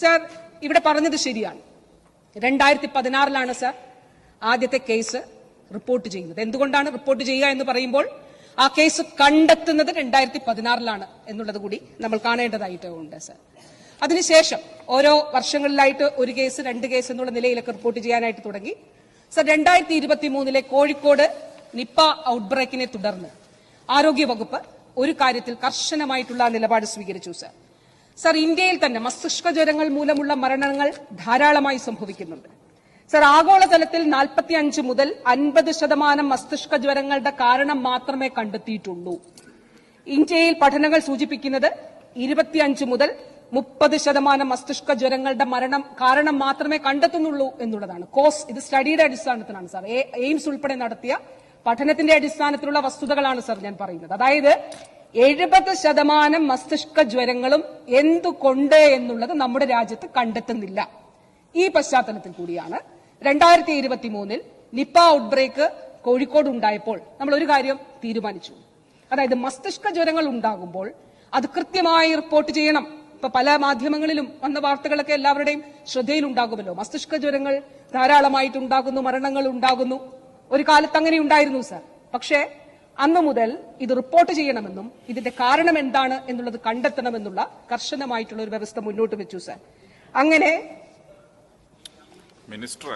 Sir ഇവിടെ പറഞ്ഞത് ശരിയാണ്. രണ്ടായിരത്തി പതിനാറിലാണ് സർ ആദ്യത്തെ കേസ് റിപ്പോർട്ട് ചെയ്യുന്നത്. എന്തുകൊണ്ടാണ് റിപ്പോർട്ട് ചെയ്യുക എന്ന് പറയുമ്പോൾ ആ കേസ് കണ്ടെത്തുന്നത് രണ്ടായിരത്തി പതിനാറിലാണ് എന്നുള്ളത് കൂടി നമ്മൾ കാണേണ്ടതായിട്ട് ഉണ്ട് സർ. അതിനുശേഷം ഓരോ വർഷങ്ങളിലായിട്ട് ഒരു കേസ് രണ്ട് കേസ് എന്നുള്ള നിലയിലൊക്കെ റിപ്പോർട്ട് ചെയ്യാനായിട്ട് തുടങ്ങി. സർ രണ്ടായിരത്തി ഇരുപത്തി മൂന്നിലെ കോഴിക്കോട് നിപ്പ ഔട്ട്ബ്രേക്കിനെ തുടർന്ന് ആരോഗ്യവകുപ്പ് ഒരു കാര്യത്തിൽ കർശനമായിട്ടുള്ള നിലപാട് സ്വീകരിച്ചു സർ. സർ ഇന്ത്യയിൽ തന്നെ മസ്തിഷ്ക ജ്വരങ്ങൾ മൂലമുള്ള മരണങ്ങൾ ധാരാളമായി സംഭവിക്കുന്നുണ്ട്. സർ ആഗോളതലത്തിൽ 45 മുതൽ അൻപത് ശതമാനം മസ്തിഷ്ക ജ്വരങ്ങളുടെ കാരണം മാത്രമേ കണ്ടെത്തിയിട്ടുള്ളൂ. ഇന്ത്യയിൽ പഠനങ്ങൾ സൂചിപ്പിക്കുന്നത് ഇരുപത്തിയഞ്ച് മുതൽ മുപ്പത് ശതമാനം മസ്തിഷ്ക ജ്വരങ്ങളുടെ മരണം കാരണം മാത്രമേ കണ്ടെത്തുന്നുള്ളൂ എന്നുള്ളതാണ്. കോസ് ഇത് സ്റ്റഡിയുടെ അടിസ്ഥാനത്തിലാണ് സാർ. എയിംസ് ഉൾപ്പെടെ നടത്തിയ പഠനത്തിന്റെ അടിസ്ഥാനത്തിലുള്ള വസ്തുതകളാണ് സർ ഞാൻ പറയുന്നത്. അതായത് എഴുപത് ശതമാനം മസ്തിഷ്ക ജ്വരങ്ങളും എന്തുകൊണ്ട് എന്നുള്ളത് നമ്മുടെ രാജ്യത്ത് കണ്ടെത്തുന്നില്ല. ഈ പശ്ചാത്തലത്തിൽ കൂടിയാണ് രണ്ടായിരത്തി ഇരുപത്തി മൂന്നിൽ നിപ്പ ഔട്ട്ബ്രേക്ക് കോഴിക്കോട് ഉണ്ടായപ്പോൾ നമ്മൾ ഒരു കാര്യം തീരുമാനിച്ചു. അതായത് മസ്തിഷ്ക ജ്വരങ്ങൾ ഉണ്ടാകുമ്പോൾ അത് കൃത്യമായി റിപ്പോർട്ട് ചെയ്യണം. ഇപ്പൊ പല മാധ്യമങ്ങളിലും വന്ന വാർത്തകളൊക്കെ എല്ലാവരുടെയും ശ്രദ്ധയിലുണ്ടാകുമല്ലോ. മസ്തിഷ്ക ജ്വരങ്ങൾ ധാരാളമായിട്ട് ഉണ്ടാകുന്നു മരണങ്ങൾ ഉണ്ടാകുന്നു. ഒരു കാലത്ത് അങ്ങനെ ഉണ്ടായിരുന്നു സർ. പക്ഷേ അന്നു മുതൽ ഇത് റിപ്പോർട്ട് ചെയ്യണമെന്നും ഇതിന്റെ കാരണം എന്താണ് എന്നുള്ളത് കണ്ടെത്തണമെന്നുള്ള കർശനമായിട്ടുള്ള ഒരു വ്യവസ്ഥ മുന്നോട്ട് വെച്ചു സാർ. അങ്ങനെ മിനിസ്റ്റർ